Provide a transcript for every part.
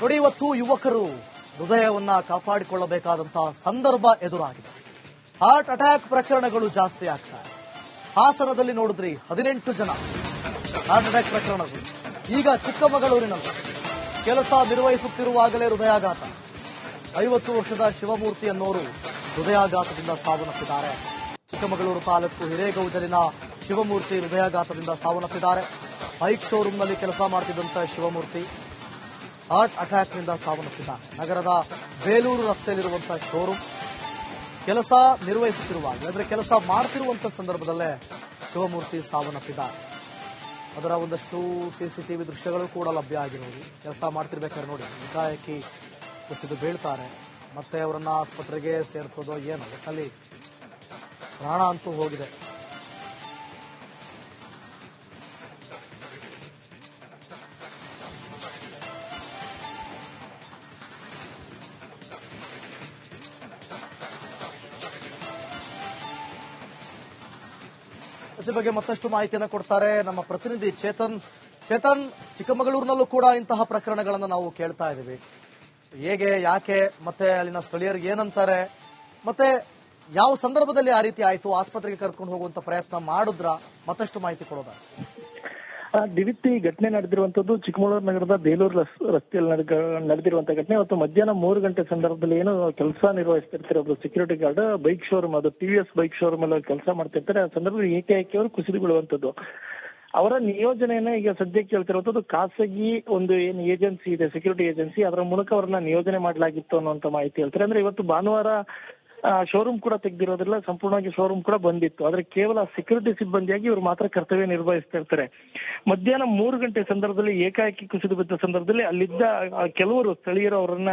ನೋಡಿ ಇವತ್ತು ಯುವಕರು ಹೃದಯವನ್ನ ಕಾಪಾಡಿಕೊಳ್ಳಬೇಕಾದಂತಹ ಸಂದರ್ಭ ಎದುರಾಗಿದೆ. ಹಾರ್ಟ್ ಅಟ್ಯಾಕ್ ಪ್ರಕರಣಗಳು ಜಾಸ್ತಿ ಆಗ್ತಾ ಇದೆ. ಹಾಸನದಲ್ಲಿ ನೋಡಿದ್ರಿ ಹದಿನೆಂಟು ಜನ ಹಾರ್ಟ್ ಅಟ್ಯಾಕ್ ಪ್ರಕರಣಗಳು. ಈಗ ಚಿಕ್ಕಮಗಳೂರಿನಲ್ಲಿ ಕೆಲಸ ನಿರ್ವಹಿಸುತ್ತಿರುವಾಗಲೇ ಹೃದಯಾಘಾತ. ಐವತ್ತು ವರ್ಷದ ಶಿವಮೂರ್ತಿ ಅನ್ನೋರು ಹೃದಯಾಘಾತದಿಂದ ಸಾವನ್ನಪ್ಪಿದ್ದಾರೆ. ಚಿಕ್ಕಮಗಳೂರು ತಾಲೂಕು ಹಿರೇಗೌಜಲಿನ ಶಿವಮೂರ್ತಿ ಹೃದಯಾಘಾತದಿಂದ ಸಾವನ್ನಪ್ಪಿದ್ದಾರೆ. ಬೈಕ್ ಶೋರೂಮ್ನಲ್ಲಿ ಕೆಲಸ ಮಾಡ್ತಿದ್ದಂತ ಶಿವಮೂರ್ತಿ. ಹಾರ್ಟ್ ಅಟ್ಯಾಕ್ನಿಂದ ಸಾವನ್ನಪ್ಪಿದ್ದ ನಗರದ ಬೇಲೂರು ರಸ್ತೆಯಲ್ಲಿರುವಂತಹ ಶೋರೂಮ್ ಕೆಲಸ ನಿರ್ವಹಿಸುತ್ತಿರುವಾಗ, ಅಂದ್ರೆ ಕೆಲಸ ಮಾಡ್ತಿರುವಂತ ಸಂದರ್ಭದಲ್ಲೇ ಶಿವಮೂರ್ತಿ ಸಾವನ್ನಪ್ಪಿದ್ದ ಅದರ ಒಂದಷ್ಟು ಸಿಸಿಟಿವಿ ದೃಶ್ಯಗಳು ಕೂಡ ಲಭ್ಯ ಆಗಿರೋದು. ಕೆಲಸ ಮಾಡ್ತಿರ್ಬೇಕಾದ್ರೆ ನೋಡಿ ಏಕಾಏಕಿ ಕುಸಿದು ಬೀಳ್ತಾರೆ. ಮತ್ತೆ ಅವರನ್ನ ಆಸ್ಪತ್ರೆಗೆ ಸೇರಿಸೋದು ಏನು ಅಲ್ಲಿ ಪ್ರಾಣ ಅಂತೂ ಹೋಗಿದೆ. ಈ ಬಗ್ಗೆ ಮತ್ತಷ್ಟು ಮಾಹಿತಿಯನ್ನು ಕೊಡ್ತಾರೆ. ನಮ್ಮ ಪ್ರತಿನಿಧಿ ಚೇತನ್ ಚೇತನ್ ಚಿಕ್ಕಮಗಳೂರಿನಲ್ಲೂ ಕೂಡ ಇಂತಹ ಪ್ರಕರಣಗಳನ್ನು ನಾವು ಕೇಳ್ತಾ ಇದ್ದೀವಿ. ಹೇಗೆ, ಯಾಕೆ, ಮತ್ತೆ ಅಲ್ಲಿನ ಸ್ಥಳೀಯರಿಗೆ ಏನಂತಾರೆ? ಮತ್ತೆ ಯಾವ ಸಂದರ್ಭದಲ್ಲಿ ಆ ರೀತಿ ಆಯಿತು? ಆಸ್ಪತ್ರೆಗೆ ಕರ್ಕೊಂಡು ಹೋಗುವಂತ ಪ್ರಯತ್ನ ಮಾಡಿದ್ರ? ಮತ್ತಷ್ಟು ಮಾಹಿತಿ ಕೊಡೋದ? ದಿವಿತ್ತಿ ಘಟನೆ ನಡೆದಿರುವಂತದ್ದು ಚಿಕ್ಕಮಗಳೂರು ನಗರದ ಬೇಲೂರು ರಸ್- ರಸ್ತೆಯಲ್ಲಿ ನಡೆದಿರುವಂತಹ ನಡೆದಿರುವಂತ ಘಟನೆ. ಇವತ್ತು ಮಧ್ಯಾಹ್ನ ಮೂರು ಗಂಟೆ ಸಂದರ್ಭದಲ್ಲಿ ಏನು ಕೆಲಸ ನಿರ್ವಹಿಸ್ತಿರ್ತಾರೆ ಒಬ್ರು ಸೆಕ್ಯೂರಿಟಿ ಗಾರ್ಡ್ ಬೈಕ್ ಶೋರೂಮ್ ಅದು ಟಿವಿಎಸ್ ಬೈಕ್ ಶೋರೂಮ್ ಅಲ್ಲಿ ಕೆಲಸ ಮಾಡ್ತಿರ್ತಾರೆ. ಆ ಸಂದರ್ಭದಲ್ಲಿ ಏಕಾಏಕಿ ಅವರು ಕುಸಿದು ಬೀಳುವಂತದ್ದು ಅವರ ನಿಯೋಜನೆಯನ್ನ ಈಗ ಸದ್ಯಕ್ಕೆ ಹೇಳ್ತಿರುವಂತದ್ದು ಖಾಸಗಿ ಒಂದು ಏನು ಏಜೆನ್ಸಿ ಇದೆ ಸೆಕ್ಯೂರಿಟಿ ಏಜೆನ್ಸಿ. ಅದರ ಮೂಲಕ ಅವರನ್ನ ನಿಯೋಜನೆ ಮಾಡಲಾಗಿತ್ತು ಅನ್ನುವಂತ ಮಾಹಿತಿ ಹೇಳ್ತಾರೆ. ಅಂದ್ರೆ ಇವತ್ತು ಭಾನುವಾರ ಶೋರೂಮ್ ಕೂಡ ತೆಗೆದಿರೋದಿಲ್ಲ ಸಂಪೂರ್ಣವಾಗಿ ಶೋರೂಮ್ ಕೂಡ ಬಂದಿತ್ತು. ಆದ್ರೆ ಕೇವಲ ಸೆಕ್ಯೂರಿಟಿ ಸಿಬ್ಬಂದಿಯಾಗಿ ಇವರು ಮಾತ್ರ ಕರ್ತವ್ಯ ನಿರ್ವಹಿಸ್ತಾ ಇರ್ತಾರೆ. ಮಧ್ಯಾಹ್ನ ಮೂರು ಗಂಟೆ ಸಂದರ್ಭದಲ್ಲಿ ಏಕಾಏಕಿ ಕುಸಿದು ಬಿದ್ದ ಸಂದರ್ಭದಲ್ಲಿ ಅಲ್ಲಿದ್ದ ಕೆಲವರು ಸ್ಥಳೀಯರು ಅವರನ್ನ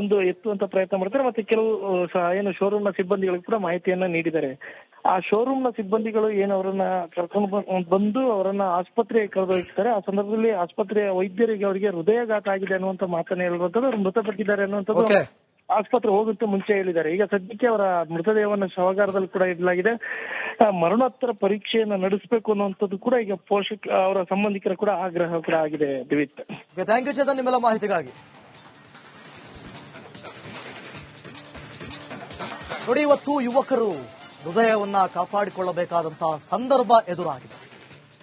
ಒಂದು ಎತ್ತುವಂತ ಪ್ರಯತ್ನ ಮಾಡ್ತಾರೆ. ಮತ್ತೆ ಕೆಲವು ಏನು ಶೋರೂಮ್ನ ಸಿಬ್ಬಂದಿಗಳಿಗೆ ಕೂಡ ಮಾಹಿತಿಯನ್ನ ನೀಡಿದ್ದಾರೆ. ಆ ಶೋರೂಮ್ನ ಸಿಬ್ಬಂದಿಗಳು ಏನು ಅವರನ್ನ ಕರ್ಕೊಂಡು ಬಂದು ಅವರನ್ನ ಆಸ್ಪತ್ರೆಗೆ ಕರೆದೊಯ್ತಾರೆ ಆ ಸಂದರ್ಭದಲ್ಲಿ ಆಸ್ಪತ್ರೆಯ ವೈದ್ಯರಿಗೆ ಅವರಿಗೆ ಹೃದಯಾಘಾತ ಆಗಿದೆ ಅನ್ನುವಂತ ಮಾತನ್ನ ಹೇಳುವಂತದ್ದು ಅವರು ಮೃತಪಟ್ಟಿದ್ದಾರೆ ಅನ್ನುವಂಥದ್ದು ಆಸ್ಪತ್ರೆ ಹೋಗುತ್ತೆ ಮುಂಚೆ ಹೇಳಿದ್ದಾರೆ. ಈಗ ಸದ್ಯಕ್ಕೆ ಅವರ ಮೃತದೇಹವನ್ನು ಶವಗಾರದಲ್ಲಿ ಕೂಡ ಇಡಲಾಗಿದೆ. ಮರಣೋತ್ತರ ಪರೀಕ್ಷೆಯನ್ನು ನಡೆಸಬೇಕು ಅನ್ನುವಂಥದ್ದು ಕೂಡ ಈಗ ಪೋಷಕ, ಅವರ ಸಂಬಂಧಿಕರ ಕೂಡ ಆಗ್ರಹ ಕೂಡ ಆಗಿದೆ ದಿವಿತ್. ಥ್ಯಾಂಕ್ ಯು ಚೇತನ್ ನಿಮ್ಮೆಲ್ಲ ಮಾಹಿತಿಗಾಗಿ. ನೋಡಿ, ಇವತ್ತು ಯುವಕರು ಹೃದಯವನ್ನ ಕಾಪಾಡಿಕೊಳ್ಳಬೇಕಾದಂತಹ ಸಂದರ್ಭ ಎದುರಾಗಿದೆ.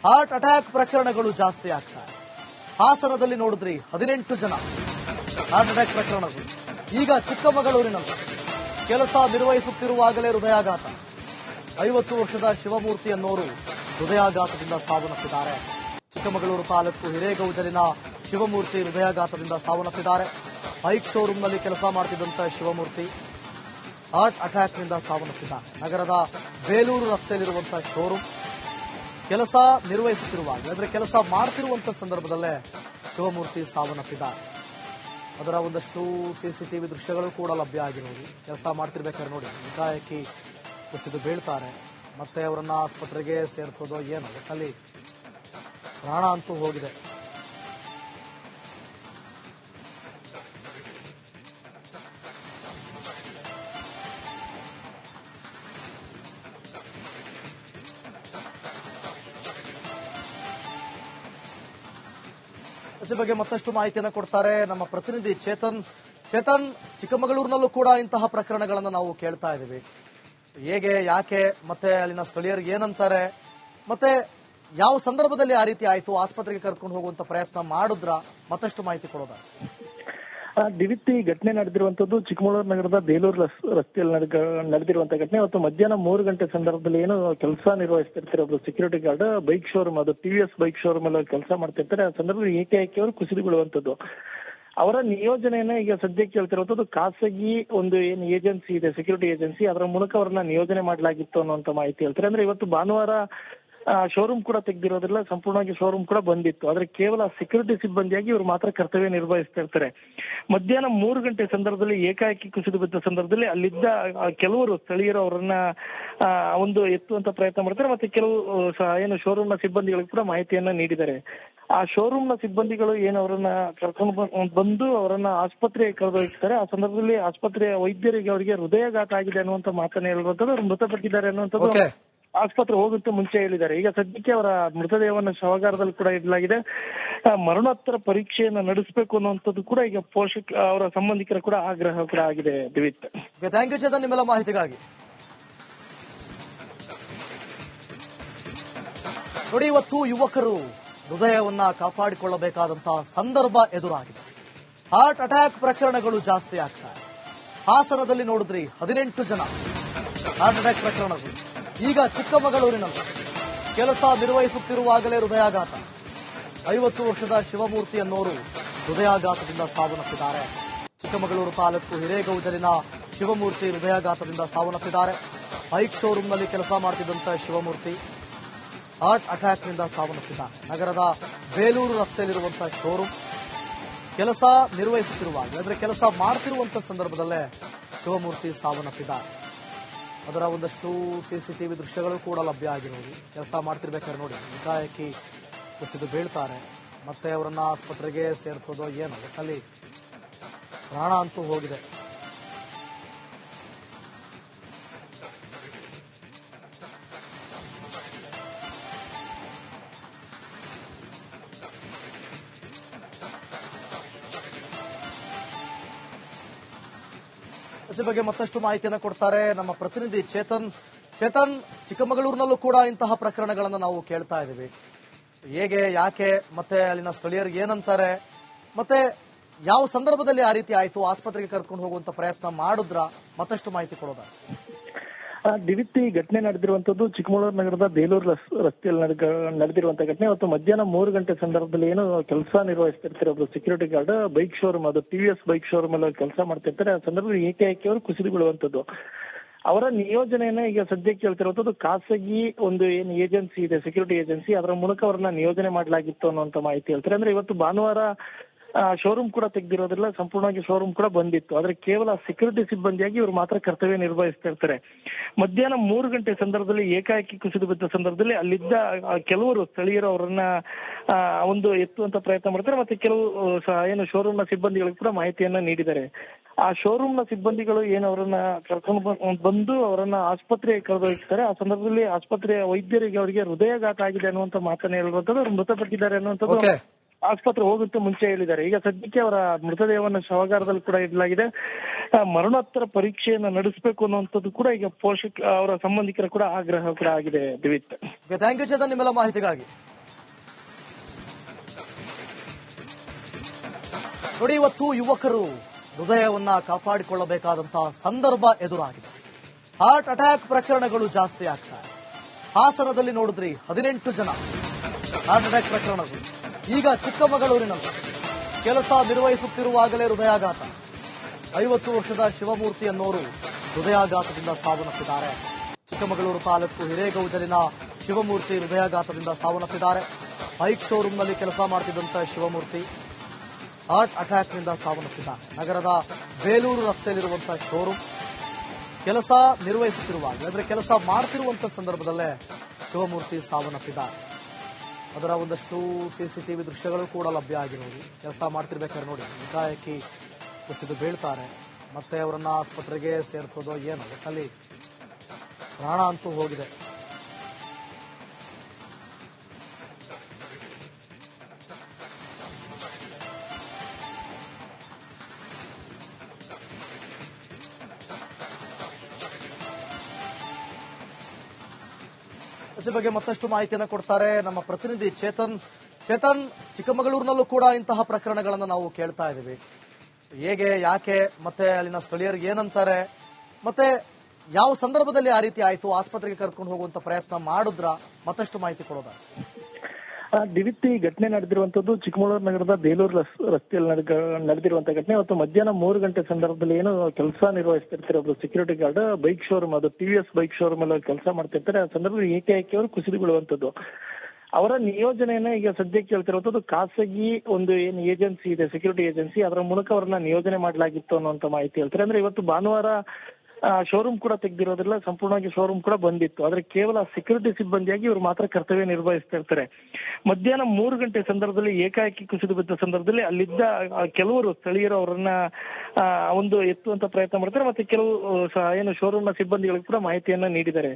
ಹಾರ್ಟ್ ಅಟ್ಯಾಕ್ ಪ್ರಕರಣಗಳು ಜಾಸ್ತಿ ಆಗ್ತಾ ಹಾಸನದಲ್ಲಿ ನೋಡಿದ್ರಿ ಹದಿನೆಂಟು ಜನ ಹಾರ್ಟ್ ಅಟ್ಯಾಕ್ ಪ್ರಕರಣಗಳು. ಈಗ ಚಿಕ್ಕಮಗಳೂರಿನಲ್ಲಿ ಕೆಲಸ ನಿರ್ವಹಿಸುತ್ತಿರುವಾಗಲೇ ಹೃದಯಾಘಾತ. ಐವತ್ತು ವರ್ಷದ ಶಿವಮೂರ್ತಿ ಅನ್ನೋರು ಹೃದಯಾಘಾತದಿಂದ ಸಾವನ್ನಪ್ಪಿದ್ದಾರೆ. ಚಿಕ್ಕಮಗಳೂರು ತಾಲೂಕು ಹಿರೇಗೌಜಲಿನ ಶಿವಮೂರ್ತಿ ಹೃದಯಾಘಾತದಿಂದ ಸಾವನ್ನಪ್ಪಿದ್ದಾರೆ. ಬೈಕ್ ಶೋರೂಮ್ನಲ್ಲಿ ಕೆಲಸ ಮಾಡ್ತಿದ್ದಂಥ ಶಿವಮೂರ್ತಿ ಹಾರ್ಟ್ ಅಟ್ಯಾಕ್ನಿಂದ ಸಾವನ್ನಪ್ಪಿದ್ದಾರೆ. ನಗರದ ಬೇಲೂರು ರಸ್ತೆಯಲ್ಲಿರುವಂತಹ ಶೋರೂಮ್. ಕೆಲಸ ನಿರ್ವಹಿಸುತ್ತಿರುವಾಗ, ಅಂದರೆ ಕೆಲಸ ಮಾಡುತ್ತಿರುವಂತಹ ಸಂದರ್ಭದಲ್ಲೇ ಶಿವಮೂರ್ತಿ ಸಾವನ್ನಪ್ಪಿದ್ದಾರೆ. ಅದರ ಒಂದಷ್ಟು ಸಿ ಸಿ ಸಿಸಿಟಿವಿ ದೃಶ್ಯಗಳು ಕೂಡ ಲಭ್ಯ ಆಗಿರೋದು. ಕೆಲಸ ಮಾಡ್ತಿರ್ಬೇಕಾದ್ರೆ ನೋಡಿ ಏಕಾಏಕಿ ಕುಸಿದು ಬೀಳ್ತಾರೆ. ಮತ್ತೆ ಅವರನ್ನ ಆಸ್ಪತ್ರೆಗೆ ಸೇರಿಸೋದು ಏನು? ಅಲ್ಲಿ ಪ್ರಾಣ ಅಂತೂ ಹೋಗಿದೆ. ಈ ಬಗ್ಗೆ ಮತ್ತಷ್ಟು ಮಾಹಿತಿಯನ್ನು ಕೊಡ್ತಾರೆ ನಮ್ಮ ಪ್ರತಿನಿಧಿ ಚೇತನ್. ಚೇತನ್, ಚಿಕ್ಕಮಗಳೂರಿನಲ್ಲೂ ಕೂಡ ಇಂತಹ ಪ್ರಕರಣಗಳನ್ನು ನಾವು ಕೇಳ್ತಾ ಇದ್ದೀವಿ. ಹೇಗೆ, ಯಾಕೆ, ಮತ್ತೆ ಅಲ್ಲಿನ ಸ್ಥಳೀಯರಿಗೆ ಏನಂತಾರೆ? ಮತ್ತೆ ಯಾವ ಸಂದರ್ಭದಲ್ಲಿ ಆ ರೀತಿ ಆಯಿತು? ಆಸ್ಪತ್ರೆಗೆ ಕರ್ಕೊಂಡು ಹೋಗುವಂತ ಪ್ರಯತ್ನ ಮಾಡಿದ್ರ? ಮತ್ತಷ್ಟು ಮಾಹಿತಿ ಕೊಡೋದ? ದಿವಿತ್ತಿ ಘಟನೆ ನಡೆದಿರುವಂತದ್ದು ಚಿಕ್ಕಮಗಳೂರು ನಗರದ ಬೇಲೂರು ರಸ್- ರಸ್ತೆಯಲ್ಲಿ ನಡೆದಿರುವಂತಹ ನಡೆದಿರುವಂತ ಘಟನೆ. ಇವತ್ತು ಮಧ್ಯಾಹ್ನ ಮೂರು ಗಂಟೆ ಸಂದರ್ಭದಲ್ಲಿ ಏನು ಕೆಲಸ ನಿರ್ವಹಿಸ್ತಿರ್ತಾರೆ ಒಬ್ರು ಸೆಕ್ಯೂರಿಟಿ ಗಾರ್ಡ್ ಬೈಕ್ ಶೋರೂಮ್ ಅದು ಟಿವಿಎಸ್ ಬೈಕ್ ಶೋರೂಮ್ ಅಲ್ಲಿ ಕೆಲಸ ಮಾಡ್ತಿರ್ತಾರೆ. ಆ ಸಂದರ್ಭದಲ್ಲಿ ಏಕಾಏಕಿ ಅವರು ಕುಸಿದು ಬೀಳುವಂತದ್ದು ಅವರ ನಿಯೋಜನೆಯನ್ನ ಈಗ ಸದ್ಯಕ್ಕೆ ಕೇಳ್ತಿರುವಂತದ್ದು ಖಾಸಗಿ ಒಂದು ಏನು ಏಜೆನ್ಸಿ ಇದೆ ಸೆಕ್ಯೂರಿಟಿ ಏಜೆನ್ಸಿ. ಅದರ ಮೂಲಕ ಅವರನ್ನ ನಿಯೋಜನೆ ಮಾಡಲಾಗಿತ್ತು ಅನ್ನುವಂತ ಮಾಹಿತಿ ಹೇಳ್ತಾರೆ. ಅಂದ್ರೆ ಇವತ್ತು ಭಾನುವಾರ ಶೋರೂಮ್ ಕೂಡ ತೆಗೆದಿರೋದ್ರಲ್ಲ ಸಂಪೂರ್ಣವಾಗಿ ಶೋರೂಮ್ ಕೂಡ ಬಂದಿತ್ತು. ಆದ್ರೆ ಕೇವಲ ಸೆಕ್ಯೂರಿಟಿ ಸಿಬ್ಬಂದಿಯಾಗಿ ಇವರು ಮಾತ್ರ ಕರ್ತವ್ಯ ನಿರ್ವಹಿಸ್ತಾ ಇರ್ತಾರೆ. ಮಧ್ಯಾಹ್ನ ಮೂರು ಗಂಟೆ ಸಂದರ್ಭದಲ್ಲಿ ಏಕಾಏಕಿ ಕುಸಿದು ಬಿದ್ದ ಸಂದರ್ಭದಲ್ಲಿ ಅಲ್ಲಿದ್ದ ಕೆಲವರು ಸ್ಥಳೀಯರು ಅವರನ್ನ ಒಂದು ಎತ್ತುವಂತ ಪ್ರಯತ್ನ ಮಾಡ್ತಾರೆ. ಮತ್ತೆ ಕೆಲವು ಏನು ಶೋರೂಮ್ನ ಸಿಬ್ಬಂದಿಗಳಿಗೆ ಕೂಡ ಮಾಹಿತಿಯನ್ನ ನೀಡಿದ್ದಾರೆ. ಆ ಶೋರೂಮ್ನ ಸಿಬ್ಬಂದಿಗಳು ಏನು ಅವರನ್ನ ಕರ್ಕೊಂಡು ಬಂದು ಅವರನ್ನ ಆಸ್ಪತ್ರೆಗೆ ಕರೆದೊಯ್ತಾರೆ ಆ ಸಂದರ್ಭದಲ್ಲಿ ಆಸ್ಪತ್ರೆಯ ವೈದ್ಯರಿಗೆ ಅವರಿಗೆ ಹೃದಯಾಘಾತ ಆಗಿದೆ ಅನ್ನುವಂತ ಮಾತನ್ನ ಹೇಳುವಂತದ್ದು ಅವರು ಮೃತಪಟ್ಟಿದ್ದಾರೆ ಅನ್ನುವಂಥದ್ದು ಆಸ್ಪತ್ರೆ ಹೋಗುತ್ತೆ ಮುಂಚೆ ಹೇಳಿದ್ದಾರೆ. ಈಗ ಸದ್ಯಕ್ಕೆ ಅವರ ಮೃತದೇಹವನ್ನು ಶವಗಾರದಲ್ಲಿ ಕೂಡ ಇಡಲಾಗಿದೆ. ಮರಣೋತ್ತರ ಪರೀಕ್ಷೆಯನ್ನು ನಡೆಸಬೇಕು ಅನ್ನುವಂಥದ್ದು ಕೂಡ ಈಗ ಪೋಷಕ, ಅವರ ಸಂಬಂಧಿಕರ ಕೂಡ ಆಗ್ರಹ ಕೂಡ ಆಗಿದೆ ದಿವಿತ್. ಥ್ಯಾಂಕ್ ಯು ಚೇತನ್ ನಿಮ್ಮೆಲ್ಲ ಮಾಹಿತಿಗಾಗಿ. ನೋಡಿ, ಇವತ್ತು ಯುವಕರು ಹೃದಯವನ್ನ ಕಾಪಾಡಿಕೊಳ್ಳಬೇಕಾದಂತಹ ಸಂದರ್ಭ ಎದುರಾಗಿದೆ. ಹಾರ್ಟ್ ಅಟ್ಯಾಕ್ ಪ್ರಕರಣಗಳು ಜಾಸ್ತಿ ಆಗ್ತಾ ಹಾಸನದಲ್ಲಿ ನೋಡಿದ್ರಿ ಹದಿನೆಂಟು ಜನ. ಹಾರ್ಟ್ ಅಟ್ಯಾಕ್ ಪ್ರಕರಣಗಳು. ಈಗ ಚಿಕ್ಕಮಗಳೂರಿನಲ್ಲಿ ಕೆಲಸ ನಿರ್ವಹಿಸುತ್ತಿರುವಾಗಲೇ ಹೃದಯಾಘಾತ. ಐವತ್ತು ವರ್ಷದ ಶಿವಮೂರ್ತಿ ಅನ್ನೋರು ಹೃದಯಾಘಾತದಿಂದ ಸಾವನ್ನಪ್ಪಿದ್ದಾರೆ. ಚಿಕ್ಕಮಗಳೂರು ತಾಲೂಕು ಹಿರೇಗೌಜಲಿನ ಶಿವಮೂರ್ತಿ ಹೃದಯಾಘಾತದಿಂದ ಸಾವನ್ನಪ್ಪಿದ್ದಾರೆ. ಬೈಕ್ ಶೋರೂಮ್ನಲ್ಲಿ ಕೆಲಸ ಮಾಡ್ತಿದ್ದಂಥ ಶಿವಮೂರ್ತಿ ಹಾರ್ಟ್ ಅಟ್ಯಾಕ್ನಿಂದ ಸಾವನ್ನಪ್ಪಿದ್ದಾರೆ. ನಗರದ ಬೇಲೂರು ರಸ್ತೆಯಲ್ಲಿರುವಂತಹ ಶೋರೂಮ್. ಕೆಲಸ ನಿರ್ವಹಿಸುತ್ತಿರುವಾಗ, ಅಂದರೆ ಕೆಲಸ ಮಾಡುತ್ತಿರುವಂತಹ ಸಂದರ್ಭದಲ್ಲೇ ಶಿವಮೂರ್ತಿ ಸಾವನ್ನಪ್ಪಿದ್ದಾರೆ. ಅದರ ಒಂದಷ್ಟು ಸಿ ಸಿ ಟಿವಿ ದೃಶ್ಯಗಳು ಕೂಡ ಲಭ್ಯ ಆಗಿರೋದು. ಕೆಲಸ ಮಾಡ್ತಿರ್ಬೇಕಾದ್ರೆ ನೋಡಿ ಏಕಾಏಕಿ ಕುಸಿದು ಬೀಳ್ತಾರೆ. ಮತ್ತೆ ಅವರನ್ನ ಆಸ್ಪತ್ರೆಗೆ ಸೇರಿಸೋದು ಏನು? ಒಟ್ಟಲ್ಲಿ ಪ್ರಾಣ ಅಂತೂ ಹೋಗಿದೆ. ಈ ಬಗ್ಗೆ ಮತ್ತಷ್ಟು ಮಾಹಿತಿಯನ್ನು ಕೊಡ್ತಾರೆ ನಮ್ಮ ಪ್ರತಿನಿಧಿ ಚೇತನ್. ಚೇತನ್, ಚಿಕ್ಕಮಗಳೂರಿನಲ್ಲೂ ಕೂಡ ಇಂತಹ ಪ್ರಕರಣಗಳನ್ನು ನಾವು ಕೇಳ್ತಾ ಇದ್ದೀವಿ. ಹೇಗೆ, ಯಾಕೆ, ಮತ್ತೆ ಅಲ್ಲಿನ ಸ್ಥಳೀಯರಿಗೆ ಏನಂತಾರೆ? ಮತ್ತೆ ಯಾವ ಸಂದರ್ಭದಲ್ಲಿ ಆ ರೀತಿ ಆಯಿತು? ಆಸ್ಪತ್ರೆಗೆ ಕರ್ಕೊಂಡು ಹೋಗುವಂತ ಪ್ರಯತ್ನ ಮಾಡಿದ್ರ? ಮತ್ತಷ್ಟು ಮಾಹಿತಿ ಕೊಡೋದ? ದಿವಿತ್ತಿ ಘಟನೆ ನಡೆದಿರುವಂತದ್ದು ಚಿಕ್ಕಮಗಳೂರು ನಗರದ ಬೇಲೂರು ರಸ್- ರಸ್ತೆಯಲ್ಲಿ ನಡೆದ ನಡೆದಿರುವಂತ ಘಟನೆ. ಮತ್ತು ಮಧ್ಯಾಹ್ನ ಮೂರು ಗಂಟೆ ಸಂದರ್ಭದಲ್ಲಿ ಏನು ಕೆಲಸ ನಿರ್ವಹಿಸ್ತಿರ್ತಾರೆ ಒಬ್ರು ಸೆಕ್ಯೂರಿಟಿ ಗಾರ್ಡ್ ಬೈಕ್ ಶೋರೂಮ್ ಅದು ಟಿವಿಎಸ್ ಬೈಕ್ ಶೋರೂಮ್ ಅಲ್ಲಿ ಕೆಲಸ ಮಾಡ್ತಿರ್ತಾರೆ. ಆ ಸಂದರ್ಭದಲ್ಲಿ ಏಕಾಏಕಿ ಅವರು ಕುಸಿದು ಅವರ ನಿಯೋಜನೆಯನ್ನ ಈಗ ಸದ್ಯಕ್ಕೆ ಹೇಳ್ತಿರುವಂತದ್ದು ಖಾಸಗಿ ಒಂದು ಏನು ಏಜೆನ್ಸಿ ಇದೆ ಸೆಕ್ಯೂರಿಟಿ ಏಜೆನ್ಸಿ. ಅದರ ಮೂಲಕ ಅವರನ್ನ ನಿಯೋಜನೆ ಮಾಡಲಾಗಿತ್ತು ಅನ್ನುವಂತ ಮಾಹಿತಿ ಹೇಳ್ತಾರೆ. ಅಂದ್ರೆ ಇವತ್ತು ಭಾನುವಾರ ಶೋರೂಮ್ ಕೂಡ ತೆಗೆದಿರೋದ್ರಿಂದ ಸಂಪೂರ್ಣವಾಗಿ ಶೋರೂಮ್ ಕೂಡ ಬಂದಿತ್ತು. ಆದ್ರೆ ಕೇವಲ ಸೆಕ್ಯೂರಿಟಿ ಸಿಬ್ಬಂದಿಯಾಗಿ ಇವರು ಮಾತ್ರ ಕರ್ತವ್ಯ ನಿರ್ವಹಿಸ್ತಾ ಇರ್ತಾರೆ. ಮಧ್ಯಾಹ್ನ ಮೂರು ಗಂಟೆ ಸಂದರ್ಭದಲ್ಲಿ, ಏಕಾಏಕಿ ಕುಸಿದು ಬಿದ್ದ ಸಂದರ್ಭದಲ್ಲಿ ಅಲ್ಲಿದ್ದ ಕೆಲವರು ಸ್ಥಳೀಯರು ಅವರನ್ನ ಒಂದು ಎತ್ತುವಂತ ಪ್ರಯತ್ನ ಮಾಡ್ತಾರೆ. ಮತ್ತೆ ಕೆಲವು ಏನು ಶೋರೂಮ್ನ ಸಿಬ್ಬಂದಿಗಳಿಗೆ ಕೂಡ ಮಾಹಿತಿಯನ್ನ ನೀಡಿದ್ದಾರೆ. ಆ ಶೋರೂಮ್ನ ಸಿಬ್ಬಂದಿಗಳು ಏನು ಅವರನ್ನ ಕರ್ಕೊಂಡು ಬಂದು ಅವರನ್ನ ಆಸ್ಪತ್ರೆಗೆ ಕರೆದೊಯ್ತಾರೆ ಆ ಸಂದರ್ಭದಲ್ಲಿ ಆಸ್ಪತ್ರೆಯ ವೈದ್ಯರಿಗೆ ಅವರಿಗೆ ಹೃದಯಾಘಾತ ಆಗಿದೆ ಅನ್ನುವಂತ ಮಾತನ್ನ ಹೇಳುವಂತದ್ದು ಅವರು ಮೃತಪಟ್ಟಿದ್ದಾರೆ ಅನ್ನುವಂಥದ್ದು ಆಸ್ಪತ್ರೆ ಹೋಗುತ್ತೆ ಮುಂಚೆ ಹೇಳಿದ್ದಾರೆ. ಈಗ ಸದ್ಯಕ್ಕೆ ಅವರ ಮೃತದೇಹವನ್ನು ಶವಗಾರದಲ್ಲಿ ಕೂಡ ಇಡಲಾಗಿದೆ. ಮರಣೋತ್ತರ ಪರೀಕ್ಷೆಯನ್ನು ನಡೆಸಬೇಕು ಅನ್ನುವಂಥದ್ದು ಕೂಡ ಈಗ ಪೋಷಕ, ಅವರ ಸಂಬಂಧಿಕರ ಕೂಡ ಆಗ್ರಹ ಕೂಡ ಆಗಿದೆ ದಿವಿತ್. ಥ್ಯಾಂಕ್ ಯು ಚೇತನ್, ನಿಮ್ಮೆಲ್ಲ ಮಾಹಿತಿಗಾಗಿ. ನೋಡಿ, ಇವತ್ತು ಯುವಕರು ಹೃದಯವನ್ನ ಕಾಪಾಡಿಕೊಳ್ಳಬೇಕಾದಂತಹ ಸಂದರ್ಭ ಎದುರಾಗಿದೆ. ಹಾರ್ಟ್ ಅಟ್ಯಾಕ್ ಪ್ರಕರಣಗಳು ಜಾಸ್ತಿ ಆಗ್ತಾ ಹಾಸನದಲ್ಲಿ ನೋಡಿದ್ರಿ, ಹದಿನೆಂಟು ಜನ. ಹಾರ್ಟ್ ಅಟ್ಯಾಕ್ ಪ್ರಕರಣಗಳು. ಈಗ ಚಿಕ್ಕಮಗಳೂರಿನಲ್ಲಿ ಕೆಲಸ ನಿರ್ವಹಿಸುತ್ತಿರುವಾಗಲೇ ಹೃದಯಾಘಾತ. ಐವತ್ತು ವರ್ಷದ ಶಿವಮೂರ್ತಿ ಅನ್ನೋರು ಹೃದಯಾಘಾತದಿಂದ ಸಾವನ್ನಪ್ಪಿದ್ದಾರೆ. ಚಿಕ್ಕಮಗಳೂರು ತಾಲೂಕು ಹಿರೇಗೌಜಲಿನ ಶಿವಮೂರ್ತಿ ಹೃದಯಾಘಾತದಿಂದ ಸಾವನ್ನಪ್ಪಿದ್ದಾರೆ. ಬೈಕ್ ಶೋರೂಮ್ನಲ್ಲಿ ಕೆಲಸ ಮಾಡ್ತಿದ್ದಂಥ ಶಿವಮೂರ್ತಿ ಹಾರ್ಟ್ ಅಟ್ಯಾಕ್ನಿಂದ ಸಾವನ್ನಪ್ಪಿದ್ದಾರೆ. ನಗರದ ಬೇಲೂರು ರಸ್ತೆಯಲ್ಲಿರುವಂತಹ ಶೋರೂಮ್. ಕೆಲಸ ನಿರ್ವಹಿಸುತ್ತಿರುವಾಗ, ಅಂದರೆ ಕೆಲಸ ಮಾಡುತ್ತಿರುವಂತಹ ಸಂದರ್ಭದಲ್ಲೇ ಶಿವಮೂರ್ತಿ ಸಾವನ್ನಪ್ಪಿದ್ದಾರೆ. ಅದರ ಒಂದಷ್ಟು ಸಿಸಿಟಿವಿ ದೃಶ್ಯಗಳು ಕೂಡ ಲಭ್ಯ ಆಗಿರೋದು. ಕೆಲಸ ಮಾಡ್ತಿರ್ಬೇಕಾದ್ರೆ ನೋಡಿ ಏಕಾಏಕಿ ಕುಸಿದು ಬೀಳ್ತಾರೆ. ಮತ್ತೆ ಅವರನ್ನ ಆಸ್ಪತ್ರೆಗೆ ಸೇರಿಸೋದು ಏನು? ಅಲ್ಲಿ ಪ್ರಾಣ ಅಂತೂ ಹೋಗಿದೆ. ಈ ಬಗ್ಗೆ ಮತ್ತಷ್ಟು ಮಾಹಿತಿಯನ್ನು ಕೊಡ್ತಾರೆ ನಮ್ಮ ಪ್ರತಿನಿಧಿ ಚೇತನ್. ಚೇತನ್, ಚಿಕ್ಕಮಗಳೂರಿನಲ್ಲೂ ಕೂಡ ಇಂತಹ ಪ್ರಕರಣಗಳನ್ನು ನಾವು ಕೇಳ್ತಾ ಇದ್ದೀವಿ. ಹೇಗೆ, ಯಾಕೆ, ಮತ್ತೆ ಅಲ್ಲಿನ ಸ್ಥಳೀಯರಿಗೆ ಏನಂತಾರೆ? ಮತ್ತೆ ಯಾವ ಸಂದರ್ಭದಲ್ಲಿ ಆ ರೀತಿ ಆಯಿತು? ಆಸ್ಪತ್ರೆಗೆ ಕರ್ಕೊಂಡು ಹೋಗುವಂತ ಪ್ರಯತ್ನ ಮಾಡಿದ್ರ? ಮತ್ತಷ್ಟು ಮಾಹಿತಿ ಕೊಡೋದ ದಿವಿತ್ತಿ ಘಟನೆ ನಡೆದಿರುವಂತದ್ದು ಚಿಕ್ಕಮಗಳೂರು ನಗರದ ಬೇಲೂರು ರಸ್- ರಸ್ತೆಯಲ್ಲಿ ನಡೆದಿರುವಂತಹ ನಡೆದಿರುವಂತ ಘಟನೆ. ಇವತ್ತು ಮಧ್ಯಾಹ್ನ ಮೂರು ಗಂಟೆ ಸಂದರ್ಭದಲ್ಲಿ ಏನು ಕೆಲಸ ನಿರ್ವಹಿಸ್ತಿರ್ತಾರೆ ಸೆಕ್ಯೂರಿಟಿ ಗಾರ್ಡ್ ಬೈಕ್ ಶೋರೂಮ್ ಅದು ಟಿವಿಎಸ್ ಬೈಕ್ ಶೋರೂಮ್ ಅಲ್ಲಿ ಕೆಲಸ ಮಾಡ್ತಿರ್ತಾರೆ. ಆ ಸಂದರ್ಭದಲ್ಲಿ ಏಕಾಏಕಿ ಅವರು ಕುಸಿದು ಬೀಳುವಂತದ್ದು ಅವರ ನಿಯೋಜನೆಯನ್ನ ಈಗ ಸದ್ಯಕ್ಕೆ ಹೇಳ್ತಿರುವಂತದ್ದು ಖಾಸಗಿ ಒಂದು ಏನು ಏಜೆನ್ಸಿ ಇದೆ ಸೆಕ್ಯೂರಿಟಿ ಏಜೆನ್ಸಿ. ಅದರ ಮೂಲಕ ಅವರನ್ನ ನಿಯೋಜನೆ ಮಾಡಲಾಗಿತ್ತು ಅನ್ನುವಂತ ಮಾಹಿತಿ ಹೇಳ್ತಾರೆ. ಅಂದ್ರೆ ಇವತ್ತು ಭಾನುವಾರ ಶೋರೂಮ್ ಕೂಡ ತೆಗ್ದಿರೋದಿಲ್ಲ ಸಂಪೂರ್ಣವಾಗಿ ಶೋರೂಮ್ ಕೂಡ ಬಂದಿತ್ತು. ಆದ್ರೆ ಕೇವಲ ಸೆಕ್ಯೂರಿಟಿ ಸಿಬ್ಬಂದಿಯಾಗಿ ಇವರು ಮಾತ್ರ ಕರ್ತವ್ಯ ನಿರ್ವಹಿಸ್ತಾ ಇರ್ತಾರೆ. ಮಧ್ಯಾಹ್ನ ಮೂರು ಗಂಟೆ ಸಂದರ್ಭದಲ್ಲಿ ಏಕಾಏಕಿ ಕುಸಿದು ಬಿದ್ದ ಸಂದರ್ಭದಲ್ಲಿ ಅಲ್ಲಿದ್ದ ಕೆಲವರು ಸ್ಥಳೀಯರು ಅವರನ್ನ ಒಂದು ಎತ್ತುವಂತ ಪ್ರಯತ್ನ ಮಾಡ್ತಾರೆ. ಮತ್ತೆ ಕೆಲವು ಏನು ಶೋರೂಮ್ನ ಸಿಬ್ಬಂದಿಗಳಿಗೆ ಕೂಡ ಮಾಹಿತಿಯನ್ನ ನೀಡಿದ್ದಾರೆ.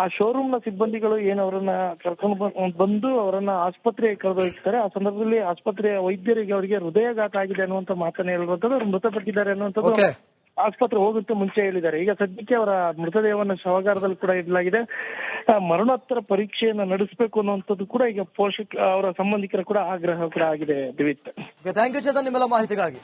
ಆ ಶೋರೂಮ್ನ ಸಿಬ್ಬಂದಿಗಳು ಏನು ಅವರನ್ನ ಕರ್ಕೊಂಡು ಬಂದು ಅವರನ್ನ ಆಸ್ಪತ್ರೆಗೆ ಕರೆದೊಯ್ತಾರೆ. ಆ ಸಂದರ್ಭದಲ್ಲಿ ಆಸ್ಪತ್ರೆಯ ವೈದ್ಯರಿಗೆ ಅವರಿಗೆ ಹೃದಯಾಘಾತ ಆಗಿದೆ ಅನ್ನುವಂತ ಮಾತನ್ನ ಹೇಳುವಂತದ್ದು ಅವರು ಮೃತಪಟ್ಟಿದ್ದಾರೆ ಅನ್ನುವಂಥದ್ದು ಆಸ್ಪತ್ರೆ ಹೋಗುತ್ತೆ ಮುಂಚೆ ಹೇಳಿದ್ದಾರೆ. ಈಗ ಸದ್ಯಕ್ಕೆ ಅವರ ಮೃತದೇಹವನ್ನು ಶವಗಾರದಲ್ಲಿ ಕೂಡ ಇಡಲಾಗಿದೆ. ಮರಣೋತ್ತರ ಪರೀಕ್ಷೆಯನ್ನು ನಡೆಸಬೇಕು ಅನ್ನುವಂಥದ್ದು ಕೂಡ ಈಗ ಪೋಷಕ, ಅವರ ಸಂಬಂಧಿಕರ ಕೂಡ ಆಗ್ರಹ ಕೂಡ ಆಗಿದೆ ದಿವಿತ್. ಥ್ಯಾಂಕ್ ಯು ಚೇತನ್, ನಿಮ್ಮೆಲ್ಲ ಮಾಹಿತಿಗಾಗಿ.